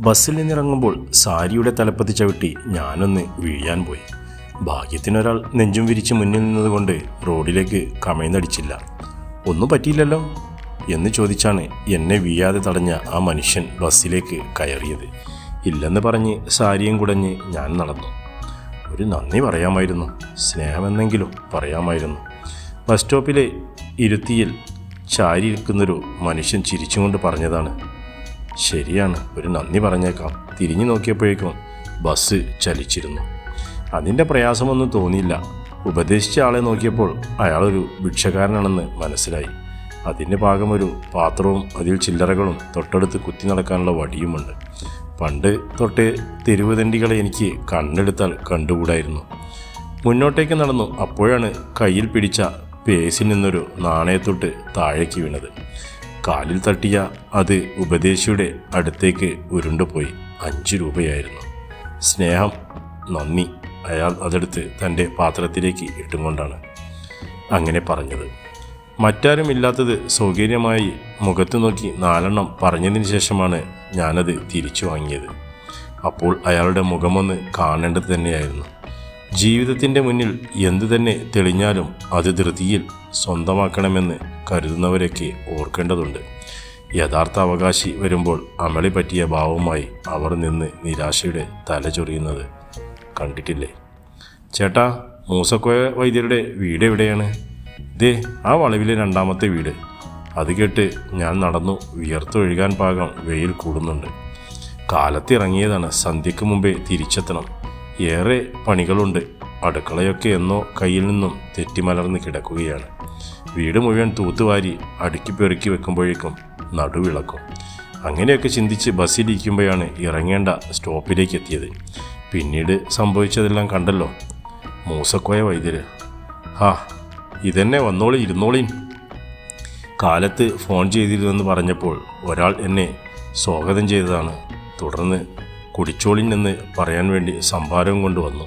ബസ്സിൽ നിന്നിറങ്ങുമ്പോൾ സാരിയുടെ തലപ്പത്ത് ചവിട്ടി ഞാനൊന്ന് വീഴാൻ പോയി. ഭാഗ്യത്തിനൊരാൾ നെഞ്ചും വിരിച്ച് മുന്നിൽ നിന്നതുകൊണ്ട് റോഡിലേക്ക് കമഴ്ന്നടിച്ചില്ല. ഒന്നും പറ്റിയില്ലല്ലോ? എന്ന് ചോദിച്ചാണ് എന്നെ വീഴാതെ തടഞ്ഞ ആ മനുഷ്യൻ ബസ്സിലേക്ക് കയറിയത്. ഇല്ലെന്ന് പറഞ്ഞ് സാരിയും കുടഞ്ഞ് ഞാൻ നടന്നു. ഒരു നന്ദി പറയാമായിരുന്നു. സ്നേഹമെന്നെങ്കിലും പറയാമായിരുന്നു. ബസ് സ്റ്റോപ്പിലെ ഇരുത്തിയിൽ ചാരിയിരിക്കുന്നൊരു മനുഷ്യൻ ചിരിച്ചുകൊണ്ട് പറഞ്ഞതാണ്. ശരിയാണ്. ഒരു നന്ദി പറഞ്ഞേക്കാം. തിരിഞ്ഞു നോക്കിയപ്പോഴേക്കും ബസ് ചലിച്ചിരുന്നു. അതിന്റെ പ്രയാസമൊന്നും തോന്നിയില്ല. ഉപദേശിച്ച ആളെ നോക്കിയപ്പോൾ അയാളൊരു ഭിക്ഷക്കാരനാണെന്ന് മനസ്സിലായി. അതിന്റെ ഭാഗം ഒരു പാത്രവും അതിൽ ചില്ലറകളും തൊട്ടടുത്ത് കുത്തി നടക്കാനുള്ള വടിയുമുണ്ട്. പണ്ട് തൊട്ട് തെരുവുതണ്ടികളെ എനിക്ക് കണ്ണെടുത്താൽ കണ്ടുകൂടായിരുന്നു. മുന്നോട്ടേക്ക് നടന്നു. അപ്പോഴാണ് കയ്യിൽ പിടിച്ച പേസിൽ നിന്നൊരു നാണയത്തൊട്ട് താഴേക്ക് വീണത്. കാലിൽ തട്ടിയ അത് ഉപദേശിയുടെ അടുത്തേക്ക് ഉരുണ്ടുപോയി. അഞ്ച് രൂപയായിരുന്നു. സ്നേഹം നന്ദി. അയാൾ അതെടുത്ത് തന്റെ പാത്രത്തിലേക്ക് ഇട്ടുകൊണ്ടാണ് അങ്ങനെ പറഞ്ഞത്. മറ്റാരും ഇല്ലാത്തത് സൗകര്യമായി മുഖത്ത് നോക്കി നാലെണ്ണം പറഞ്ഞതിന് ശേഷമാണ് ഞാനത് തിരിച്ചു വാങ്ങിയത്. അപ്പോൾ അയാളുടെ മുഖമൊന്ന് കാണേണ്ടത് തന്നെയായിരുന്നു. ജീവിതത്തിന്റെ മുന്നിൽ എന്തു തന്നെ തെളിഞ്ഞാലും അത് ധൃതിയിൽ സ്വന്തമാക്കണമെന്ന് കരുതുന്നവരൊക്കെ ഓർക്കേണ്ടതുണ്ട്. യഥാർത്ഥ അവകാശി വരുമ്പോൾ അമളി പറ്റിയ ഭാവവുമായി അവർ നിന്ന് നിരാശയുടെ തല ചൊറിയുന്നത് കണ്ടിട്ടില്ലേ? ചേട്ടാ മൂസക്കോയ വൈദ്യരുടെ വീട് എവിടെയാണ്? ദേ ആ വളവിലെ രണ്ടാമത്തെ വീട്. അത് കേട്ട് ഞാൻ നടന്നു വിയർത്തൊഴുകാൻ പാകം വെയിൽ കൂടുന്നുണ്ട്. കാലത്തിറങ്ങിയതാണ് സന്ധ്യയ്ക്ക് മുമ്പേ തിരിച്ചെത്തണം. ഏറെ പണികളുണ്ട്. അടുക്കളയൊക്കെ എന്നോ കയ്യിൽ നിന്നും തെറ്റിമലർന്ന് കിടക്കുകയാണ്. വീട് മുഴുവൻ തൂത്തുവാരി അടുക്കി പെറുക്കി വെക്കുമ്പോഴേക്കും നടുവിളക്കും. അങ്ങനെയൊക്കെ ചിന്തിച്ച് ബസ്സിലിരിക്കുമ്പോഴാണ് ഇറങ്ങേണ്ട സ്റ്റോപ്പിലേക്ക് എത്തിയത്. പിന്നീട് സംഭവിച്ചതെല്ലാം കണ്ടല്ലോ. മൂസക്കോയ വൈദ്യര്. ഹാ ഇതെന്നെ വന്നോളി ഇരുന്നോളീൻ. കാലത്ത് ഫോൺ ചെയ്തിരുന്നെന്ന് പറഞ്ഞപ്പോൾ ഒരാൾ എന്നെ സ്വാഗതം ചെയ്തതാണ്. തുടർന്ന് കുടിച്ചോളിൻ എന്ന് പറയാൻ വേണ്ടി സംഭാരവും കൊണ്ടുവന്നു.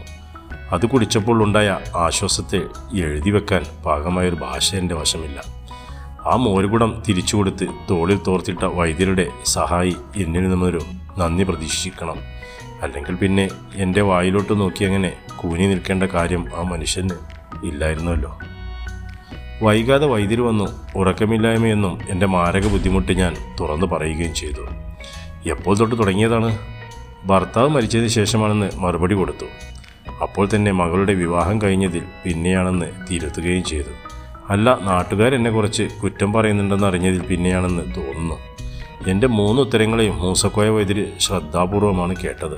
അത് കുടിച്ചപ്പോൾ ഉണ്ടായ ആശ്വാസത്തെ എഴുതി വെക്കാൻ പാകമായൊരു ഭാഷ എന്റെ വശമില്ല. ആ മോരുകുടം തിരിച്ചു കൊടുത്ത് തോളിൽ തോർത്തിട്ട വൈദ്യരുടെ സഹായി എന്നിൽ നിന്നൊരു നന്ദി പ്രതീക്ഷിക്കണം. അല്ലെങ്കിൽ പിന്നെ എന്റെ വായിലോട്ട് നോക്കി അങ്ങനെ കൂനി നിൽക്കേണ്ട കാര്യം ആ മനുഷ്യന് ഇല്ലായിരുന്നല്ലോ. വൈകാതെ വൈദ്യർ വന്നു ഉറക്കമില്ലായ്മയെന്നും എന്റെ മാരക ബുദ്ധിമുട്ട് ഞാൻ തുറന്നു പറയുകയും ചെയ്തു. എപ്പോൾ തൊട്ട് തുടങ്ങിയതാണ്? ഭർത്താവ് മരിച്ചതിന് ശേഷമാണെന്ന് മറുപടി കൊടുത്തു. അപ്പോൾ തന്നെ മകളുടെ വിവാഹം കഴിഞ്ഞതിൽ പിന്നെയാണെന്ന് തിരുത്തുകയും ചെയ്തു. അല്ല നാട്ടുകാരെന്നെ കുറച്ച് കുറ്റം പറയുന്നുണ്ടെന്ന് അറിഞ്ഞതിൽ പിന്നെയാണെന്ന് തോന്നുന്നു. എന്റെ മൂന്ന് ഉത്തരങ്ങളെയും മൂസക്കോയ വൈദ്യര് ശ്രദ്ധാപൂർവമാണ് കേട്ടത്.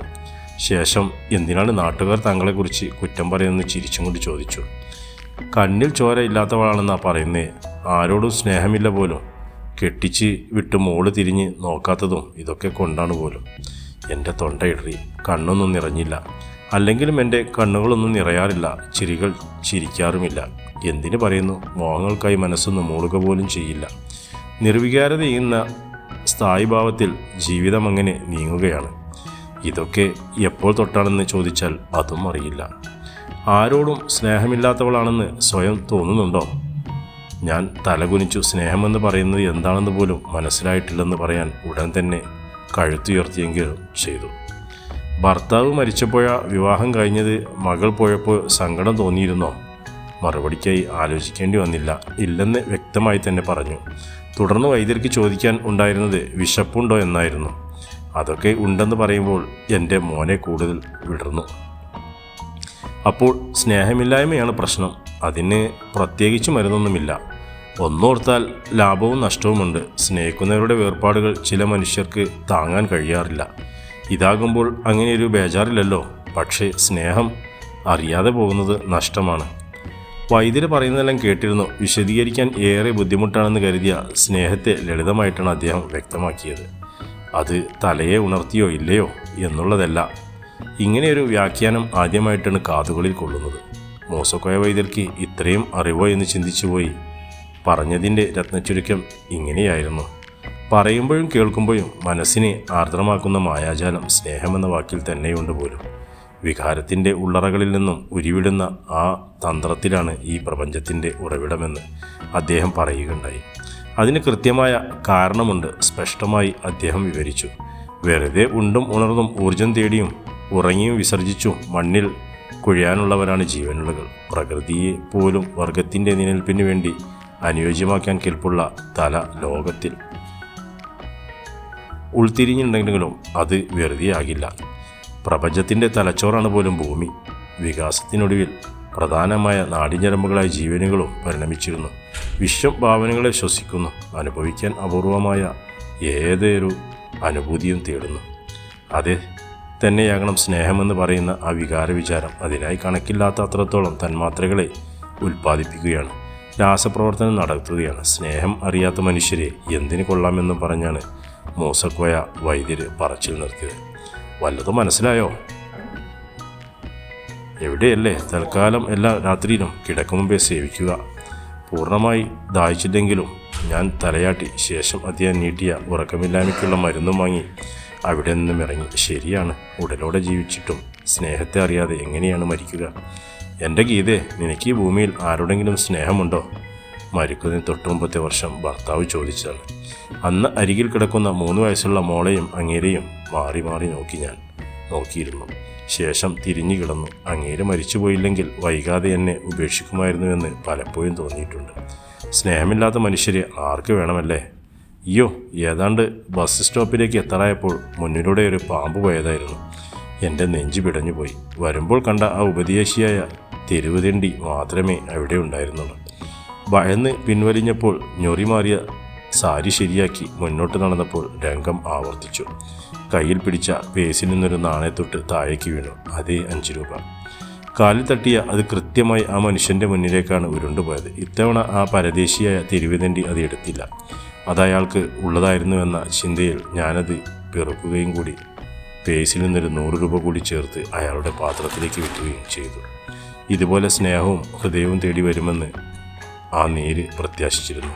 ശേഷം എന്തിനാണ് നാട്ടുകാർ തങ്ങളെക്കുറിച്ച് കുറ്റം പറയുന്നത് ചിരിച്ചും കൊണ്ട് ചോദിച്ചു. കണ്ണിൽ ചോര ഇല്ലാത്തവളാണെന്നാ പറയുന്നേ. ആരോടും സ്നേഹമില്ല പോലും. കെട്ടിച്ച് വിട്ട് മോൾ തിരിഞ്ഞ് നോക്കാത്തതും ഇതൊക്കെ കൊണ്ടാണ് പോലും. എന്റെ തൊണ്ടയിടറി കണ്ണൊന്നും നിറഞ്ഞില്ല. അല്ലെങ്കിലും എന്റെ കണ്ണുകളൊന്നും നിറയാറില്ല ചിരികൾ ചിരിക്കാറുമില്ല. എന്തിനു പറയുന്നു? മോഹങ്ങൾക്കായി മനസ്സൊന്നും മൂളുക പോലും ചെയ്യില്ല. നിർവികാരത ചെയ്യുന്ന സ്ഥായിഭാവത്തിൽ ജീവിതം അങ്ങനെ നീങ്ങുകയാണ്. ഇതൊക്കെ എപ്പോൾ തൊട്ടാണെന്ന് ചോദിച്ചാൽ അതും അറിയില്ല. ആരോടും സ്നേഹമില്ലാത്തവളാണെന്ന് സ്വയം തോന്നുന്നുണ്ടോ? ഞാൻ തലകുനിച്ചു സ്നേഹമെന്ന് പറയുന്നത് എന്താണെന്ന് പോലും മനസ്സിലായിട്ടില്ലെന്ന് പറയാൻ ഉടൻ തന്നെ കഴുത്തുയർത്തിയെങ്കിലും ചെയ്തു. ഭർത്താവ് മരിച്ചപ്പോഴാ വിവാഹം കഴിഞ്ഞത് മകൾ പോയപ്പോൾ സങ്കടം തോന്നിയിരുന്നോ? മറുപടിക്കായി ആലോചിക്കേണ്ടി വന്നില്ല. ഇല്ലെന്ന് വ്യക്തമായി തന്നെ പറഞ്ഞു. തുടർന്ന് വൈദ്യർക്ക് ചോദിക്കാൻ ഉണ്ടായിരുന്നത് വിശപ്പുണ്ടോ എന്നായിരുന്നു. അതൊക്കെ ഉണ്ടെന്ന് പറയുമ്പോൾ എന്റെ മോനെ കൂടുതൽ വിടർന്നു. അപ്പോൾ സ്നേഹമില്ലായ്മയാണ് പ്രശ്നം. അതിന് പ്രത്യേകിച്ച് മരുന്നൊന്നുമില്ല. ഒന്നോർത്താൽ ലാഭവും നഷ്ടവുമുണ്ട്. സ്നേഹിക്കുന്നവരുടെ വേർപാടുകൾ ചില മനുഷ്യർക്ക് താങ്ങാൻ കഴിയാറില്ല. ഇതാകുമ്പോൾ അങ്ങനെയൊരു ബേജാറില്ലല്ലോ. പക്ഷേ സ്നേഹം അറിയാതെ പോകുന്നത് നഷ്ടമാണ്. വൈദ്യര് പറയുന്നതെല്ലാം കേട്ടിരുന്നു. വിശദീകരിക്കാൻ ഏറെ ബുദ്ധിമുട്ടാണെന്ന് കരുതിയ സ്നേഹത്തെ ലളിതമായിട്ടാണ് അദ്ദേഹം വ്യക്തമാക്കിയത്. അത് തലയെ ഉണർത്തിയോ ഇല്ലയോ എന്നുള്ളതല്ല. ഇങ്ങനെയൊരു വ്യാഖ്യാനം ആദ്യമായിട്ടാണ് കാതുകളിൽ കൊള്ളുന്നത്. മോസക്കോയ വൈദ്യർക്ക് ഇത്രയും അറിവോ എന്ന് ചിന്തിച്ചുപോയി. പറഞ്ഞതിന്റെ രത്നച്ചുരുക്കം ഇങ്ങനെയായിരുന്നു. പറയുമ്പോഴും കേൾക്കുമ്പോഴും മനസ്സിനെ ആർദ്രമാക്കുന്ന മായാജാലം സ്നേഹമെന്ന വാക്കിൽ തന്നെയുണ്ട് പോലും. വികാരത്തിന്റെ ഉള്ളറകളിൽ നിന്നും ഉരുവിടുന്ന ആ തന്ത്രത്തിലാണ് ഈ പ്രപഞ്ചത്തിന്റെ ഉറവിടമെന്ന് അദ്ദേഹം പറയുകയുണ്ടായി. അതിന് കൃത്യമായ കാരണമുണ്ട് സ്പഷ്ടമായി അദ്ദേഹം വിവരിച്ചു. വെറുതെ ഉണ്ടും ഉണർന്നും ഊർജം തേടിയും ഉറങ്ങിയും വിസർജിച്ചും മണ്ണിൽ കുഴിയാനുള്ളവരാണ് ജീവനുള്ളകൾ പ്രകൃതിയെ പോലും വർഗത്തിന്റെ നിലനിൽപ്പിന് വേണ്ടി അനുയോജ്യമാക്കാൻ കെൽപ്പുള്ള തല ലോകത്തിൽ. ഉൾത്തിരിഞ്ഞുണ്ടെങ്കിലും അത് വെറുതെയാകില്ല. പ്രപഞ്ചത്തിന്റെ തലച്ചോറാണ് പോലും ഭൂമി. വികാസത്തിനൊടുവിൽ പ്രധാനമായ നാടിഞ്ഞരമ്പുകളായ ജീവനുകളും പരിണമിച്ചിരുന്നു. വിശ്വം ഭാവനകളെ ശ്വസിക്കുന്നു. അനുഭവിക്കാൻ അപൂർവമായ ഏതൊരു അനുഭൂതിയും തേടുന്നു. അത് തന്നെയാകണം സ്നേഹമെന്ന് പറയുന്ന ആ വികാര വിചാരം അതിനായി കണക്കില്ലാത്ത അത്രത്തോളം തന്മാത്രകളെ ഉൽപ്പാദിപ്പിക്കുകയാണ്. രാസപ്രവർത്തനം നടത്തുകയാണ്. സ്നേഹം അറിയാത്ത മനുഷ്യരെ എന്തിനു കൊള്ളാമെന്ന് പറഞ്ഞാണ് മൂസക്കോയ വൈദ്യര് പറച്ചിൽ നിർത്തിയത്. വല്ലതും മനസ്സിലായോ? എവിടെയല്ലേ? തൽക്കാലം എല്ലാ രാത്രിയിലും കിടക്കുമുമ്പേ സേവിക്കുക. പൂർണമായി ദാഹിച്ചില്ലെങ്കിലും ഞാൻ തലയാട്ടി ശേഷം അദ്ദേഹം നീട്ടിയ ഉറക്കമില്ലായ്മയ്ക്കുള്ള മരുന്നും വാങ്ങി അവിടെ നിന്നും ഇറങ്ങി ശരിയാണ്. ഉടലോടെ ജീവിച്ചിട്ടും സ്നേഹത്തെ അറിയാതെ എങ്ങനെയാണ് മരിക്കുക? എന്റെ ഗീതേ നിനക്ക് ഈ ഭൂമിയിൽ ആരോടെങ്കിലും സ്നേഹമുണ്ടോ? മരിക്കുന്നതിന് തൊട്ടുമുമ്പത്തെ വർഷം ഭർത്താവ് ചോദിച്ചതാണ്. അന്ന് അരികിൽ കിടക്കുന്ന മൂന്ന് വയസ്സുള്ള മോളെയും അങ്ങേരെയും മാറി മാറി നോക്കി ഞാൻ നോക്കിയിരുന്നു. ശേഷം തിരിഞ്ഞു കിടന്നു. അങ്ങേര് മരിച്ചുപോയില്ലെങ്കിൽ വൈകാതെ എന്നെ ഉപേക്ഷിക്കുമായിരുന്നുവെന്ന് പലപ്പോഴും തോന്നിയിട്ടുണ്ട്. സ്നേഹമില്ലാത്ത മനുഷ്യരെ ആർക്ക് വേണമല്ലേ? അയ്യോ ഏതാണ്ട് ബസ് സ്റ്റോപ്പിലേക്ക് എത്താറായപ്പോൾ മുന്നിലൂടെ ഒരു പാമ്പ് പോയതായിരുന്നു. എന്റെ നെഞ്ച് പിടഞ്ഞുപോയി. വരുമ്പോൾ കണ്ട ആ ഉപദേശിയായ തെരുവ് തെണ്ടി മാത്രമേ അവിടെ ഉണ്ടായിരുന്നുള്ളൂ. ഭയന്ന് പിൻവലിഞ്ഞപ്പോൾ ഞൊറിമാറിയ സാരി ശരിയാക്കി മുന്നോട്ട് നടന്നപ്പോൾ രംഗം ആവർത്തിച്ചു. കയ്യിൽ പിടിച്ച പേസിൽ നിന്നൊരു നാണയത്തൊട്ട് താഴേക്ക് വീണു. അതേ അഞ്ച് രൂപ. കാലിൽ തട്ടിയ അത് കൃത്യമായി ആ മനുഷ്യന്റെ മുന്നിലേക്കാണ് ഉരുണ്ടുപോയത്. ഇത്തവണ ആ പരദേശിയായ തിരുവിതണ്ടി അത് എടുത്തില്ല. അത് അയാൾക്ക് ഉള്ളതായിരുന്നുവെന്ന ചിന്തയിൽ ഞാനത് പിറക്കുകയും കൂടി പേസിൽ നിന്നൊരു നൂറ് രൂപ കൂടി ചേർത്ത് അയാളുടെ പാത്രത്തിലേക്ക് വെക്കുകയും ചെയ്തു. ഇതുപോലെ സ്നേഹവും ഹൃദയവും തേടി വരുമെന്ന് ആ നീര് പ്രത്യാശിച്ചിരുന്നു.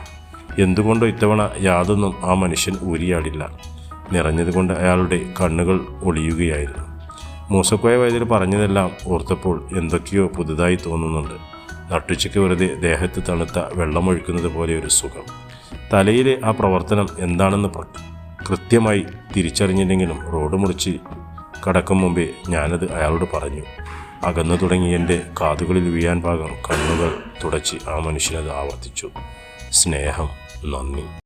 എന്തുകൊണ്ടോ ഇത്തവണ യാതൊന്നും ആ മനുഷ്യൻ ഊരിയാടില്ല. നിറഞ്ഞതുകൊണ്ട് അയാളുടെ കണ്ണുകൾ ഒളിയുകയായിരുന്നു. മൂസക്കോയ വൈദ്യർ പറഞ്ഞതെല്ലാം ഓർത്തപ്പോൾ എന്തൊക്കെയോ പുതുതായി തോന്നുന്നുണ്ട്. നട്ടുച്ചയ്ക്ക് വെറുതെ ദേഹത്ത് തണുത്ത വെള്ളമൊഴിക്കുന്നത് പോലെ ഒരു സുഖം. തലയിലെ ആ പ്രവർത്തനം എന്താണെന്ന് കൃത്യമായി തിരിച്ചറിഞ്ഞില്ലെങ്കിലും റോഡ് മുറിച്ച് കടക്കും മുമ്പേ ഞാനത് അയാളോട് പറഞ്ഞു. അകന്നു തുടങ്ങി എന്റെ കാതുകളിൽ വീഴാൻ പാകം കണ്ണുകൾ തുടച്ച് ആ മനുഷ്യനത് ആവർത്തിച്ചു. സ്നേഹം നന്ദി.